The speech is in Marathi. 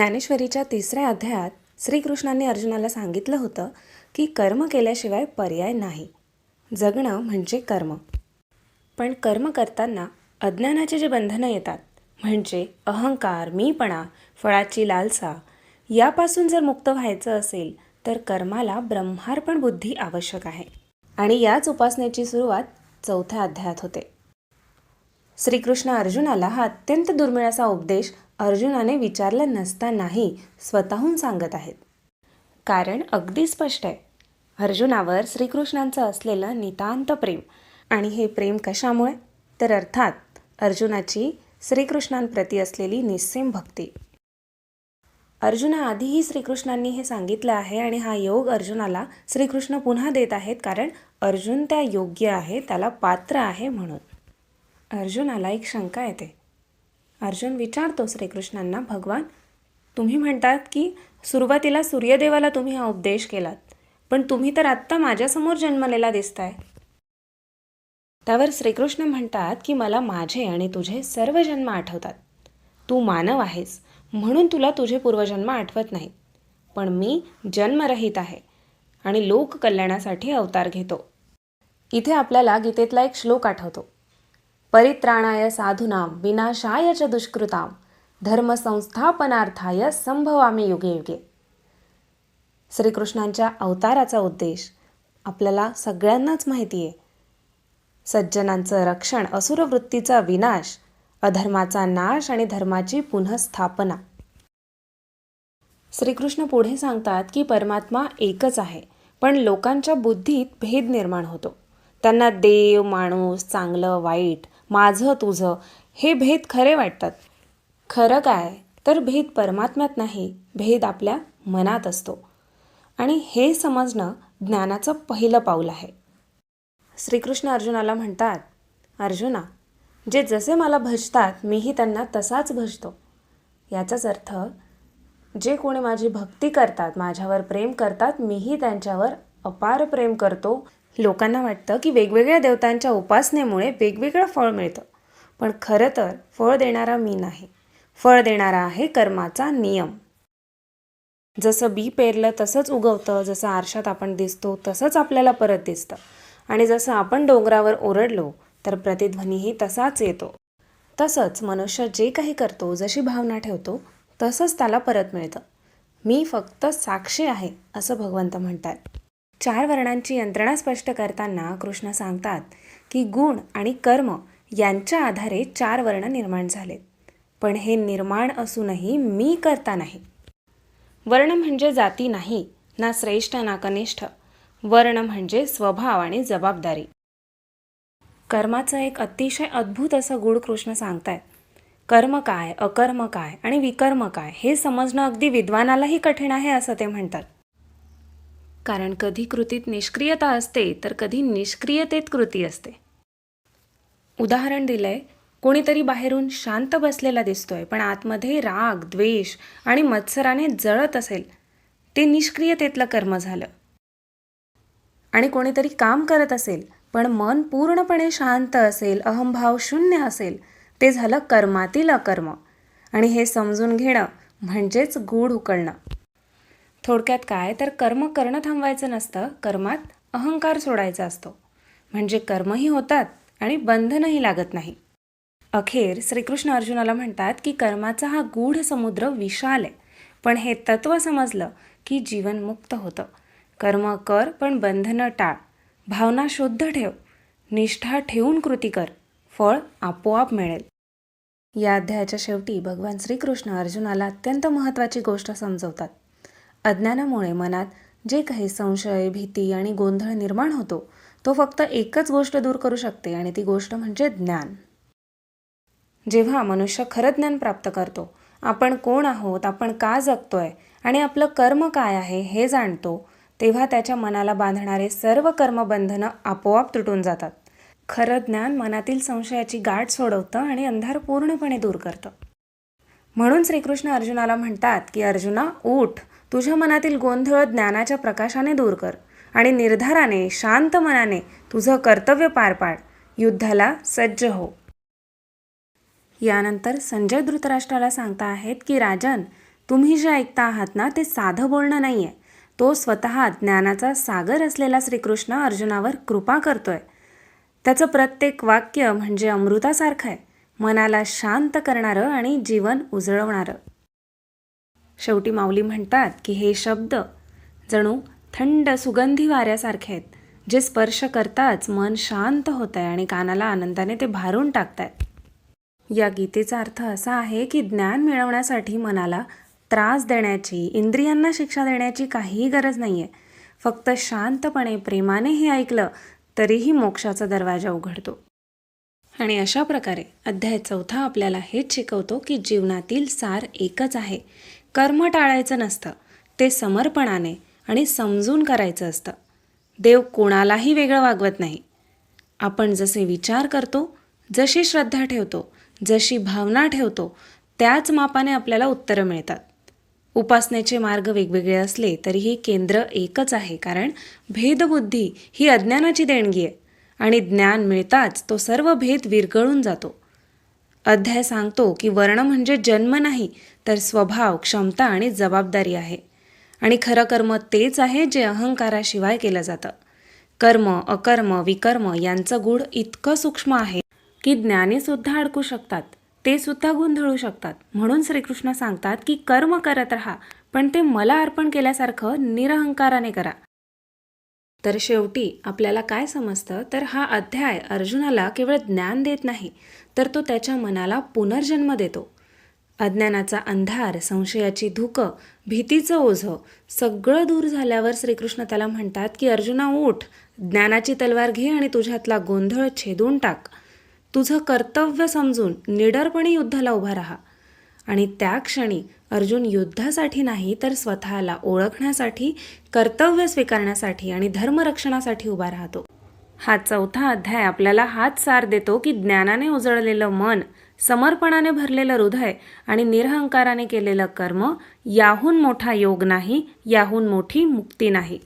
ज्ञानेश्वरीच्या तिसऱ्या अध्यायात श्रीकृष्णांनी अर्जुनाला सांगितलं होतं की कर्म केल्याशिवाय पर्याय नाही. जगणं म्हणजे कर्म. पण कर्म करताना अज्ञानाचे जे बंधनं येतात म्हणजे अहंकार मीपणा फळाची लालसा यापासून जर मुक्त व्हायचं असेल तर कर्माला ब्रह्मार्पण बुद्धी आवश्यक आहे. आणि याच उपासनेची सुरुवात चौथ्या अध्यायात होते. श्रीकृष्ण अर्जुनाला हा अत्यंत दुर्मिळ असा उपदेश अर्जुनाने विचारला नसतानाही स्वतःहून सांगत आहेत. कारण अगदी स्पष्ट आहे. अर्जुनावर श्रीकृष्णांचं असलेलं नितांत प्रेम. आणि हे प्रेम कशामुळे? तर अर्थात अर्जुनाची श्रीकृष्णांप्रती असलेली निस्सेम भक्ती. अर्जुना आधीही श्रीकृष्णांनी हे सांगितलं आहे आणि हा योग अर्जुनाला श्रीकृष्ण पुन्हा देत आहेत कारण अर्जुन त्या योग्य आहे त्याला पात्र आहे म्हणून. अर्जुनाला एक शंका येते. अर्जुन विचारतो श्रीकृष्णांना भगवान तुम्ही म्हणतात की सुरुवातीला सूर्यदेवाला तुम्ही हा उपदेश केलात पण तुम्ही तर आत्ता माझ्यासमोर जन्मलेला दिसताय. त्यावर श्रीकृष्ण म्हणतात की मला माझे आणि तुझे सर्व जन्म आठवतात. तू मानव आहेस म्हणून तुला तुझे पूर्वजन्म आठवत नाहीत पण मी जन्मरहित आहे आणि लोककल्याणासाठी अवतार घेतो. इथे आपल्याला गीतेतला एक श्लोक आठवतो. परित्राणाय साधूनां विनाशाय च दुष्कृतां धर्मसंस्थापनार्थाय संभवामी युगे युगे. श्रीकृष्णांच्या अवताराचा उद्देश आपल्याला सगळ्यांनाच माहिती आहे सज्जनांचं रक्षण असुरवृत्तीचा विनाश अधर्माचा नाश आणि धर्माची पुनःस्थापना. श्रीकृष्ण पुढे सांगतात की परमात्मा एकच आहे पण लोकांच्या बुद्धीत भेद निर्माण होतो. त्यांना देव माणूस चांगलं वाईट माझं तुझं हे भेद खरे वाटतात. खरं काय? तर भेद परमात्म्यात नाही भेद आपल्या मनात असतो. आणि हे समजणं ज्ञानाचं पहिलं पाऊल आहे. श्रीकृष्ण अर्जुनाला म्हणतात अर्जुना जे जसे मला भजतात मीही त्यांना तसाच भजतो. याचाच अर्थ जे कोणी माझी भक्ती करतात माझ्यावर प्रेम करतात मीही त्यांच्यावर अपार प्रेम करतो लोकांना वाटतं की वेगवेगळ्या देवतांच्या उपासनेमुळे वेगवेगळं फळ मिळतं. पण खरं तर फळ देणारा मी नाही. फळ देणारा आहे कर्माचा नियम. जसं बी पेरलं तसंच उगवतं जसं आरशात आपण दिसतो तसंच आपल्याला परत दिसतं. आणि जसं आपण डोंगरावर ओरडलो तर प्रतिध्वनीही तसाच येतो. तसंच मनुष्य जे काही करतो जशी भावना ठेवतो तसंच त्याला परत मिळतं. मी फक्त साक्षी आहे असं भगवंत म्हणतात. चार वर्णांची यंत्रणा स्पष्ट करताना कृष्ण सांगतात की गुण आणि कर्म यांच्या आधारे चार वर्ण निर्माण झालेत पण हे निर्माण असूनही मी करता नाही. वर्ण म्हणजे जाती नाही ना श्रेष्ठ ना कनिष्ठ. वर्ण म्हणजे स्वभाव आणि जबाबदारी. कर्माचं एक अतिशय अद्भुत असं गुढ कृष्ण सांगतायत. कर्म काय अकर्म काय आणि विकर्म काय हे समजणं अगदी विद्वानालाही कठीण आहे असं ते म्हणतात. कारण कधी कृतीत निष्क्रियता असते तर कधी निष्क्रियतेत कृती असते. उदाहरण दिलंय कोणीतरी बाहेरून शांत बसलेला दिसतोय पण आतमध्ये राग द्वेष आणि मत्सराने जळत असेल. ते निष्क्रियतेतलं कर्म झालं. आणि कोणीतरी काम करत असेल पण मन पूर्णपणे शांत असेल अहंभाव शून्य असेल ते झालं कर्मातील अकर्म. आणि हे समजून घेणं म्हणजेच गूढ उकळणं. थोडक्यात काय? तर कर्म करणं थांबवायचं नसतं. कर्मात अहंकार सोडायचा असतो. म्हणजे कर्मही होतात आणि बंधनही लागत नाही. अखेर श्रीकृष्ण अर्जुनाला म्हणतात की कर्माचा हा गूढ समुद्र विशाल आहे. पण हे तत्त्व समजलं की जीवन मुक्त होतं. कर्म कर पण बंधनं टाळ. भावना शुद्ध ठेव. निष्ठा ठेवून कृती कर. फळ आपोआप मिळेल. या अध्यायाच्या शेवटी भगवान श्रीकृष्ण अर्जुनाला अत्यंत महत्त्वाची गोष्ट समजवतात. अज्ञानामुळे मनात जे काही संशय भीती आणि गोंधळ निर्माण होतो तो फक्त एकच गोष्ट दूर करू शकते आणि ती गोष्ट म्हणजे ज्ञान. जेव्हा मनुष्य खरं ज्ञान प्राप्त करतो आपण कोण आहोत आपण का जगतोय आणि आपलं कर्म काय आहे हे जाणतो तेव्हा त्याच्या मनाला बांधणारे सर्व कर्मबंधनं आपोआप तुटून जातात. खरं ज्ञान मनातील संशयाची गाठ सोडवतं आणि अंधार पूर्णपणे दूर करतं. म्हणून श्रीकृष्ण अर्जुनाला म्हणतात की अर्जुना उठ. तुझ्या मनातील गोंधळ ज्ञानाच्या प्रकाशाने दूर कर आणि निर्धाराने शांत मनाने तुझं कर्तव्य पार पाड. युद्धाला सज्ज हो. यानंतर संजय धृतराष्ट्राला सांगता आहेत की राजन तुम्ही जे ऐकता आहात ना ते साधं बोलणं नाही आहे तो स्वतः ज्ञानाचा सागर असलेला श्रीकृष्ण अर्जुनावर कृपा करतोय. त्याचं प्रत्येक वाक्य म्हणजे अमृतासारखं आहे. मनाला शांत करणारं आणि जीवन उजळवणारं. शेवटी माऊली म्हणतात की हे शब्द जणू थंड सुगंधी वाऱ्यासारखे आहेत जे स्पर्श करताच मन शांत होत आहे आणि कानाला आनंदाने ते भारून टाकतायत. या गीतेचा अर्थ असा आहे की ज्ञान मिळवण्यासाठी मनाला त्रास देण्याची इंद्रियांना शिक्षा देण्याची काहीही गरज नाही आहे फक्त शांतपणे प्रेमाने हे ऐकलं तरीही मोक्षाचा दरवाजा उघडतो. आणि अशा प्रकारे अध्याय चौथा आपल्याला हेच शिकवतो की जीवनातील सार एकच आहे कर्म टाळायचं नसतं. ते समर्पणाने आणि समजून करायचं असतं. देव कोणालाही वेगळं वागवत नाही. आपण जसे विचार करतो जशी श्रद्धा ठेवतो जशी भावना ठेवतो त्याच मापाने आपल्याला उत्तरं मिळतात. उपासनेचे मार्ग वेगवेगळे असले तरीही केंद्र एकच आहे कारण भेदबुद्धी ही अज्ञानाची देणगी आहे. आणि ज्ञान मिळताच तो सर्व भेद विरघळून जातो. अध्याय सांगतो की वर्ण म्हणजे जन्म नाही तर स्वभाव क्षमता आणि जबाबदारी आहे. आणि खरं कर्म तेच आहे जे अहंकाराशिवाय केलं जातं. कर्म अकर्म विकर्म यांचं गूढ इतकं सूक्ष्म आहे की ज्ञानीसुद्धा अडकू शकतात. ते सुद्धा गोंधळू शकतात. म्हणून श्रीकृष्ण सांगतात की कर्म करत राहा पण ते मला अर्पण केल्यासारखं निरहंकाराने करा. तर शेवटी आपल्याला काय समजतं? तर हा अध्याय अर्जुनाला केवळ ज्ञान देत नाही तर तो त्याच्या मनाला पुनर्जन्म देतो. अज्ञानाचा अंधार संशयाची धुकं भीतीचं ओझं सगळं दूर झाल्यावर श्रीकृष्ण त्याला म्हणतात की अर्जुना उठ ज्ञानाची तलवार घे आणि तुझ्यातला गोंधळ छेदून टाक. तुझं कर्तव्य समजून निडरपणे युद्धाला उभा राहा. आणि त्या क्षणी अर्जुन युद्धासाठी नाही तर स्वतःला ओळखण्यासाठी कर्तव्य स्वीकारण्यासाठी आणि धर्मरक्षणासाठी उभा राहतो. हा चौथा अध्याय आपल्याला हाच सार देतो की ज्ञानाने उजळलेलं मन समर्पणाने भरलेलं हृदय आणि निरहंकाराने केलेलं कर्म याहून मोठा योग नाही याहून मोठी मुक्ती नाही.